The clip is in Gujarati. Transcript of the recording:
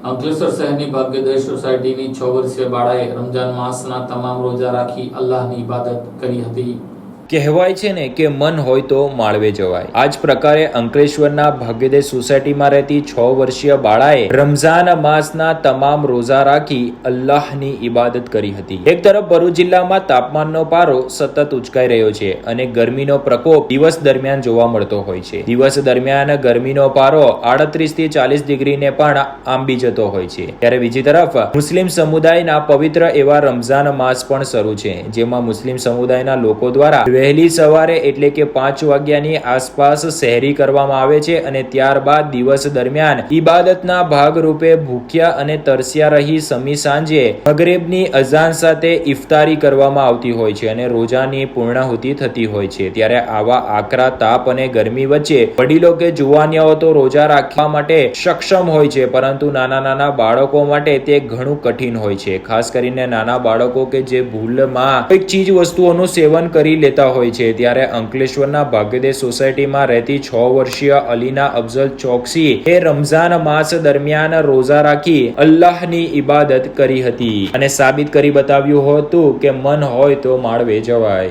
અંકલેશ્વર શહેરની ભાગ્યોદય સોસાયટીની છ વર્ષીય બાળાએ રમજાન માસના તમામ રોજા રાખી અલ્લાહની ઇબાદત કરી હતી. કહેવાય છે ને કે મન હોય તો માળવે જવાય. આ જ પ્રકારે અંકલેશ્વરના ભાગ્યોદય સોસાયટીમાં રહેતી છ વર્ષીય બાળાએ રમઝાન માસના તમામ રોઝા રાખી અલ્લાહની ઇબાદત કરી હતી. એક તરફ ભરૂચ જિલ્લામાં તાપમાનનો પારો સતત ઉચકાઈ રહ્યો છે અને ગરમીનો પ્રકોપ દિવસ દરમિયાન જોવા મળતો હોય છે. દિવસ દરમિયાન ગરમીનો પારો આડત્રીસથી ચાલીસ ડિગ્રીને પણ આંબી જતો હોય છે. ત્યારે બીજી તરફ મુસ્લિમ સમુદાયના પવિત્ર એવા રમઝાન માસ પણ શરૂ છે, જેમાં મુસ્લિમ સમુદાયના લોકો દ્વારા વહેલી સવારે એટલે કે પાંચ વાગ્યાની આસપાસ શહેરી કરવામાં આવે છે અને ત્યારબાદ દિવસ દરમિયાન ઇબાદતના ભાગરૂપે ભૂખ્યા અને તરસ્યા રહી સમી સાંજે મગરેબની અઝાન સાથે ઇફતારી કરવામાં આવતી હોય છે અને રોજાની પૂર્ણાહુતિ થતી હોય છે. ત્યારે આવા આકરા તાપ અને ગરમી વચ્ચે વડીલો કે જુવાનિયાઓ તો રોજા રાખવા માટે સક્ષમ હોય છે, પરંતુ નાના નાના બાળકો માટે તે ઘણું કઠિન હોય છે. ખાસ કરીને નાના બાળકો કે જે ભૂલમાં એક ચીજ વસ્તુઓનું સેવન કરી લેતા હોય છે. ત્યારે અંકલેશ્વરના ભાગ્યોદય સોસાયટીમાં રહેતી છ વર્ષીય અલીના અફઝલ ચોકસી એ રમઝાન માસ દરમિયાન રોઝા રાખી અલ્લાહની ઇબાદત કરી હતી. અને સાબિત કરી બતાવ્યું હતું કે મન હોય તો માળવે જવાય.